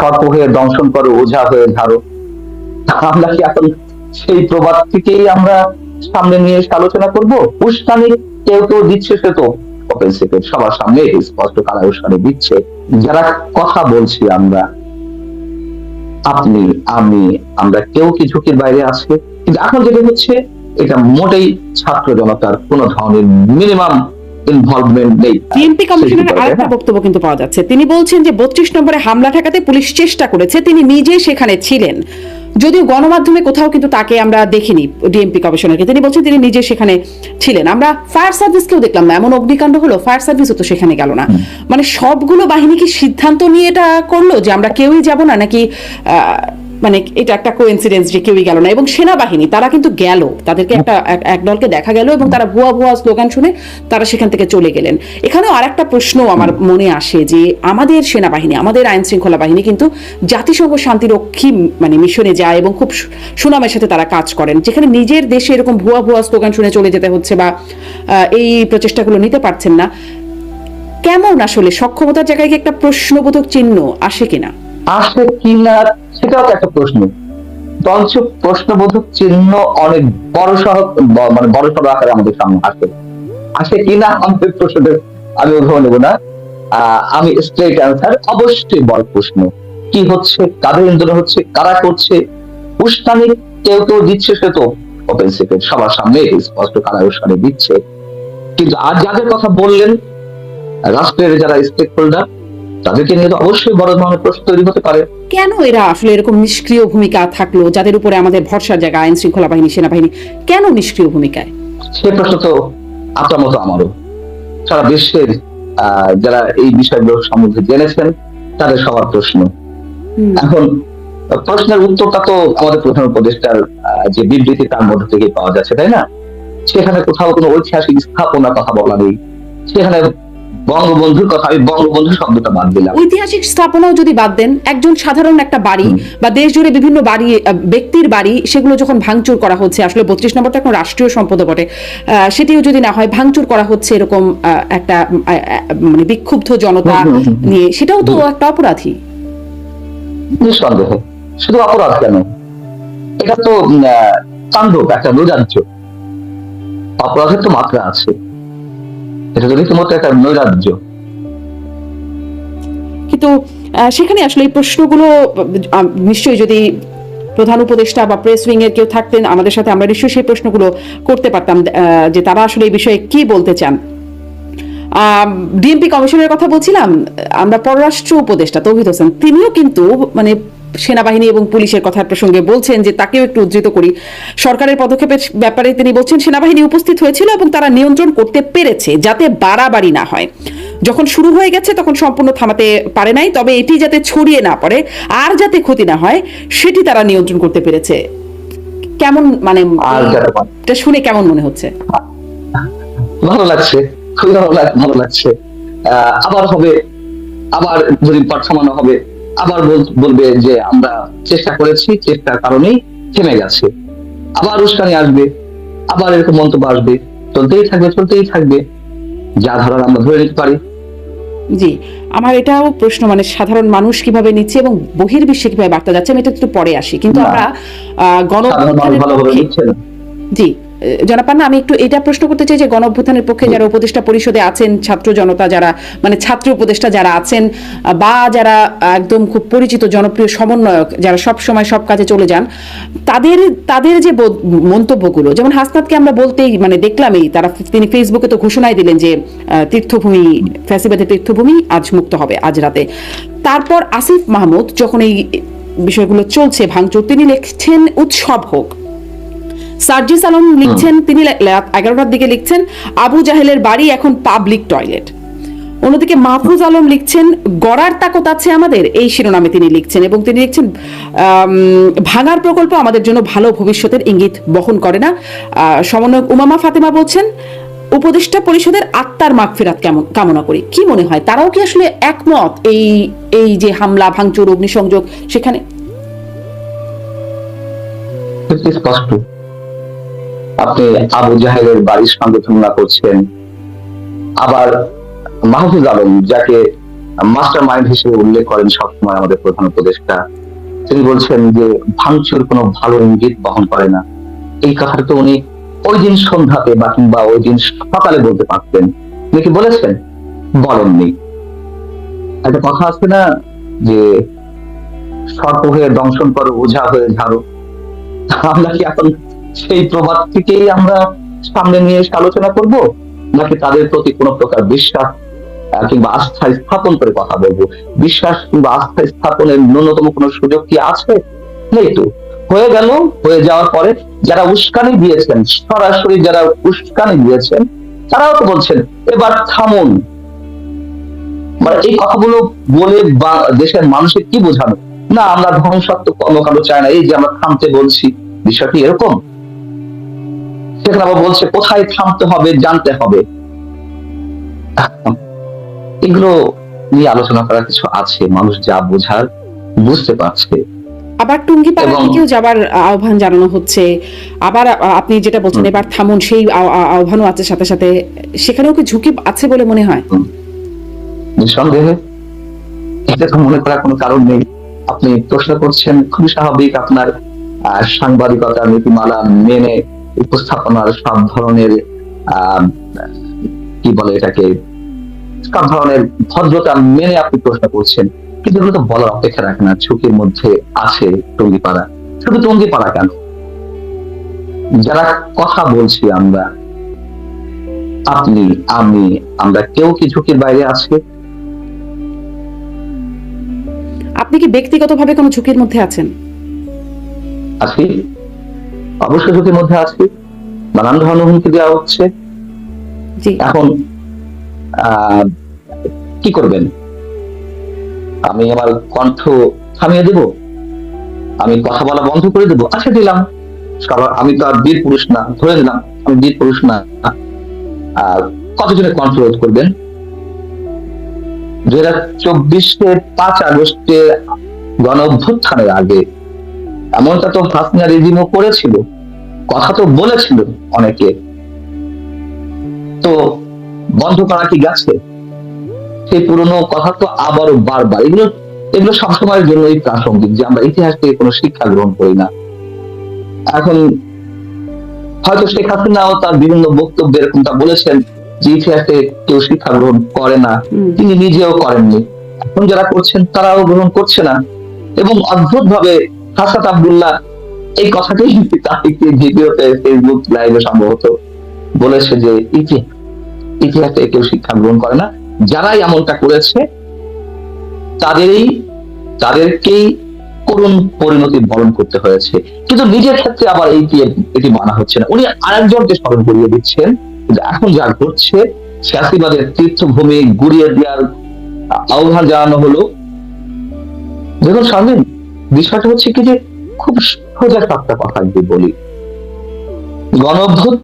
সর্প হয়ে দংশন করো ওঝা হয়ে ধারো। আমরা কি এখন সেই প্রবাদ থেকেই আমরা সামনে নিয়ে এসে আলোচনা করব? উস্কানি কেউ কেউ দিচ্ছে সে তো। সবার সামনে স্পষ্ট কালা উস্কানি দিচ্ছে। যারা কথা বলছি আমরা, আপনি, আমি, আমরা কেউ কি ঝুঁকির বাইরে আছে? কিন্তু এখন যেটা হচ্ছে, এটা মোটেই ছাত্র জনতার কোন ধরনের মিনিমাম ইনভলভমেন্ট নেই। ডিএমপি কমিশনের আরেকটা ব্যাপারে, বক্তব্য কিন্তু পাওয়া যাচ্ছে। তিনি বলছেন যে বত্রিশ নম্বরে হামলা ঠেকাতে পুলিশ চেষ্টা করেছে তিনি নিজে সেখানে ছিলেন। যদিও গণমাধ্যমে কোথাও কিন্তু তাকে আমরা দেখিনি ডিএমপি কমিশনারকে। তিনি বলছেন তিনি নিজে সেখানে ছিলেন। আমরা ফায়ার সার্ভিসকেও দেখলাম না এমন অগ্নিকাণ্ড হলো ফায়ার সার্ভিসও তো সেখানে গেল না। মানে সবগুলো বাহিনী কি সিদ্ধান্ত নিয়ে এটা করল যে আমরা কেউই যাব না নাকি আহ, মানে এটা একটা কোইন্সিডেন্স যে কেউই গেল না। এবং সেনাবাহিনী, তারা কিন্তু গেল। তাদেরকে একটা, এক- দলকে দেখা গেল এবং তারা ভুয়া ভুয়া স্লোগান শুনে তারা সেখান থেকে চলে গেলেন। এখানেও আরেকটা প্রশ্ন আমার মনে আসে যে আমাদের সেনাবাহিনী, আমাদের আইন শৃঙ্খলা বাহিনী কিন্তু জাতিসংঘ শান্তিরক্ষী মানে মিশনে যায় এবং খুব সুনামের সাথে তারা কাজ করেন। যেখানে নিজের দেশে এরকম ভুয়া ভুয়া স্লোগান শুনে চলে যেতে হচ্ছে বা এই প্রচেষ্টাগুলো নিতে পারছেন না। কেমন আসলে সক্ষমতার জায়গায় একটা প্রশ্নবোধক চিহ্ন আসে কিনা? আসে কি না সেটাও তো একটা প্রশ্ন। বরঞ্চ প্রশ্নবোধক চিহ্ন অনেক বড় সহ মানে বড় সড় আকারে আমাদের সামনে আসে। আসে কি না আমাদের প্রশ্নের আমি উদাহরণ নেব না। আমি স্ট্রেট অ্যান্সার অবশ্যই বড় প্রশ্ন। কি হচ্ছে? কাদের ইন্ধনে হচ্ছে? কারা করছে? উস্কানি কেউ কেউ দিচ্ছে, সে তো ওপেন সিক্রেট সবার সামনে স্পষ্ট কারা উস্কানি দিচ্ছে। কিন্তু আর যাদের কথা বললেন, রাষ্ট্রের যারা স্টেক হোল্ডার তাদেরকে নিয়ে তো অবশ্যই বড় ধরনের প্রশ্ন তৈরি হতে পারে। কেন এরা আসলে এরকম নিষ্ক্রিয় ভূমিকা থাকল যাদের উপরে আমাদের ভরসার জায়গা আইন শৃঙ্খলা বাহিনী সেনাবাহিনী কেন নিষ্ক্রিয় ভূমিকায়? সে প্রশ্ন তো আপনার মতো আমারও। সারা বিশ্বের যারা এই বিষয়গুলো সম্বন্ধে জেনেছেন তাদের সবার প্রশ্ন। এখন প্রশ্নের উত্তরটা তো আমাদের প্রধান উপদেষ্টার যে বিবৃতি তার মধ্যে থেকে পাওয়া যাচ্ছে তাই না? সেখানে কোথাও কোনো ঐতিহাসিক স্থাপনার কথা বলা নেই। সেখানে বঙ্গবন্ধুর কথা আমি বঙ্গবন্ধু শব্দটা বাদ দিলাম। ঐতিহাসিক স্থাপনাও যদি বাদ দেন একজন সাধারণ একটা বাড়ি বা দেশ জুড়ে বিভিন্ন বাড়ি ব্যক্তির বাড়ি সেগুলো যখন ভাঙচুর করা হচ্ছে আসলে বত্রিশ নম্বরটা এখন রাষ্ট্রীয় সম্পদ বটে সেটিও যদি না হয় ভাঙচুর করা হচ্ছে এরকম একটা মানে বিক্ষুব্ধ জনতা। নিয়ে সেটাও তো একটা অপরাধী। নিঃসন্দেহে। শুধু অপরাধ কেন? এটা তো তাণ্ডব একটা নৈরাজ্য অপরাধের তো মাত্রা আছে। এটা তো রীতিমতো একটা নৈরাজ্য। কিন্তু সেখানে আসলে এই প্রশ্নগুলো নিশ্চয়ই যদি প্রধান উপদেষ্টা বা প্রেস উইং এর কেউ থাকতেন, আমাদের সাথে আমরা নিশ্চয়ই সেই প্রশ্নগুলো করতে পারতাম যে তারা আসলে এই বিষয়ে কি বলতে চান। ডিএমপি কমিশনের কথা বলছিলাম, আমরা পররাষ্ট্র উপদেষ্টা তৌহিদ হোসেন, তিনিও কিন্তু মানে সেনাবাহিনী এবং পুলিশের কথার প্রসঙ্গে বলছেন যে তাকেও একটু উদ্ধৃত করি। সরকারের পদক্ষেপের ব্যাপারে তিনি বলছেন সেনাবাহিনী উপস্থিত হয়েছিল এবং তারা নিয়ন্ত্রণ করতে পেরেছে যাতে বাড়াবাড়ি না হয়। যখন শুরু হয়ে গেছে তখন সম্পূর্ণ থামাতে পারে নাই তবে এটি যাতে ছড়িয়ে না পড়ে আর যাতে ক্ষতি না হয় সেটি তারা নিয়ন্ত্রণ করতে পেরেছে। কেমন মানে। এটা শুনে কেমন মনে হচ্ছে? ভালো লাগছে খুবই ভালো লাগছে। আবার হবে আবার যদি পাঠ থামানো হবে আবার বলবে যে আমরা চেষ্টা করেছি চেষ্টার কারণেই থেমে গেছে। আবার উস্কানি আসবে আবার এরকম মন্তব্য আসবে। চলতেই থাকবে চলতেই থাকবে। যা ধরার আমরা ধরে নিতে পারি। জি আমার এটাও প্রশ্ন মানে সাধারণ মানুষ কীভাবে নিচ্ছে এবং বহির্বিশ্বে কীভাবে বার্তা যাচ্ছে আমি এটা একটু পরে আসি। কিন্তু। আমরা গণ সাধারণ পক্ষে- নিচ্ছে না আমি একটু এটা প্রশ্ন করতে চাই যে গণ অভ্যুত্থানের পক্ষে যারা উপদেষ্টা পরিষদে আছেন, ছাত্র জনতা যারা মানে ছাত্র উপদেষ্টা যারা আছেন বা যারা একদম খুব পরিচিত, জনপ্রিয় সমন্বয়ক যারা সব সময় সব কাজে চলে যান, তাদের তাদের যে মন্তব্যগুলো, যেমন হাসনাতকে আমরা বলতেই মানে দেখলামই, তারা তিনি ফেসবুকে তো ঘোষণাই দিলেন যে তীর্থভূমি, ফ্যাসিবাদের তীর্থভূমি আজ মুক্ত হবে, আজ রাতে। তারপর আসিফ মাহমুদ যখন এই বিষয়গুলো চলছে ভাঙচুর, তিনি লিখছেন, উৎসব হোক। সার্জিস আলম লিখছেন তিনি এগারোটার দিকে লিখছেন আবু জাহেলের বাড়ি এখন পাবলিক টয়লেট। অন্যদিকে মাহফুজ আলম লিখছেন গড়ার তাকত আছে আমাদের এই শিরোনামে তিনি লিখছেন এবং তিনি লিখছেন ভাঙার প্রকল্প আমাদের জন্য ভালো ভবিষ্যতের ইঙ্গিত বহন করে না। সমন্বয়ক উমামা ফাতেমা বলছেন উপদেষ্টা পরিষদের আত্মার মাগফিরাত কেমন কামনা করি। কি মনে হয় তারাও কি আসলে একমত এই এই যে হামলা ভাঙচুর অগ্নিসংযোগ সেখানে? স্পষ্ট। আপনি আবু জাহেলের বাড়ির সঙ্গে তুলনা করছেন। আবার মাহফুজ আলম, যাকে মাস্টার মাইন্ড হিসেবে উল্লেখ করেন সবসময় আমাদের প্রধান উপদেষ্টা, তিনি বলছেন যে, ভাঙচুর কোনো ভালো ইঙ্গিত বহন করে না। এই কথাটা তো উনি ওই দিন সন্ধ্যাতে বা কিংবা ওই দিন সকালে বলতে পারতেন। উনি কি বলেছেন? বলেননি। একটা কথা আছে না, যে সর্প হয়ে দংশন করো ওঝা হয়ে ঝাড়ো। আমরা কি এখন সেই প্রবাদ থেকেই আমরা সামনে নিয়ে এসে আলোচনা করব, নাকি তাদের প্রতি কোনো প্রকার বিশ্বাস কিংবা আস্থা স্থাপন করে কথা বলব? বিশ্বাস কিংবা আস্থা স্থাপনের ন্যূনতম কোনো সুযোগ কি আছে? নেই তো। হয়ে গেল, হয়ে যাওয়ার পরে যারা উস্কানি দিয়েছেন, সরাসরি যারা উস্কানি দিয়েছেন, তারাও তো বলছেন, এবার থামুন। মানে এই কথাগুলো বলে বা- দেশের মানুষের কি বোঝানো? না, আমরা ধ্বংসাত্মক কর্মকাণ্ড চাই না, এই যে আমরা থামতে বলছি, বিষয়টি এরকম। সেখানে আবার বলছে কোথায় থামতে হবে জানতে হবে। এগুলো নিয়ে আলোচনা করার কিছু আছে। মানুষ যা বোঝার বুঝতে পারছে। আবার টুঙ্গিপাড়া এবং- থেকেও যাবার আহ্বান জানানো হচ্ছে। আবার আপনি যেটা বলছেন এবার থামুন সেই আহ্বানও আছে সাথে সাথে। সেখানেও কি ঝুঁকি আছে বলে মনে হয়? নিঃসন্দেহে। এটা তো মনে করার কোনো কারণ নেই। আপনি প্রশ্ন করছেন খুবই স্বাভাবিক আপনার সাংবাদিকতা নীতিমালা মেনে উপস্থাপনার সব ধরনের কি বলে এটাকে সব ধরনের ভদ্রতা মেনে আপনি প্রশ্ন করছেন। কিন্তু এগুলো তো বলার অপেক্ষা রাখে না ঝুঁকির মধ্যে আছে টঙ্গিপাড়া। শুধু টঙ্গিপাড়া কেন? যারা কথা বলছি আমরা আপনি আমি আমরা কেউ কি ঝুঁকির বাইরে আছে? আপনি কি ব্যক্তিগতভাবে কোনো ঝুঁকির মধ্যে আছেন? আছি? অবশ্যই ঝুঁকির মধ্যে আছি নানান ধরনের হুমকি দেওয়া হচ্ছে। এখন কি করবেন? আমি আমার কণ্ঠ থামিয়ে দেব? আমি কথা বলা বন্ধ করে দেবো? আচ্ছা দিলাম। কারণ আমি তো আর বীর পুরুষ না ধরে দিলাম আমি বীর পুরুষ না। আর কতজনে কণ্ঠ রোধ করবেন? দুই হাজার চব্বিশে পাঁচ আগস্টে গণ অভ্যুত্থানের আগে এমনটা তো হাসিনা রেজিমও করেছিল কথা তো বলেছিল অনেকে। তো বন্ধ করা কি গেছে? সেই পুরনো কথা তো আবারও বারবার এগুলো এগুলো সবসময়ের জন্যই প্রাসঙ্গিক যে আমরা ইতিহাস থেকে কোনো শিক্ষা গ্রহণ করি না। এখন হয়তো শেখ হাসিনাও তার বিভিন্ন বক্তব্যে এরকমটা বলেছেন যে ইতিহাসে কেউ শিক্ষা গ্রহণ করে না তিনি নিজেও করেননি। এখন যারা করছেন তারাও গ্রহণ করছে না। এবং অদ্ভুত ভাবে হাসাত আব্দুল্লাহ, এই কথাটাই তার একটি ভিডিওতে ফেসবুক লাইভে সম্ভবত বলেছে যে ইতি- ইতিহাসে কেউ শিক্ষা গ্রহণ করে না। যারাই এমনটা করেছে, তাদেরই, তাদেরকেই করুণ পরিণতি বরণ করতে হয়েছে। কিন্তু নিজের ক্ষেত্রে আবার এইটি এটি মানা হচ্ছে না। উনি আরেকজনকে স্মরণ করিয়ে দিচ্ছেন যে এখন যা ঘটছে, সিয়াসিবাদের তীর্থভূমি গুড়িয়ে দেওয়ার আহ্বান জানানো হলো। দেখুন স্বামীন বিষয়টা হচ্ছে কি যে খুব সোজা একটা কথা যদি বলি গণ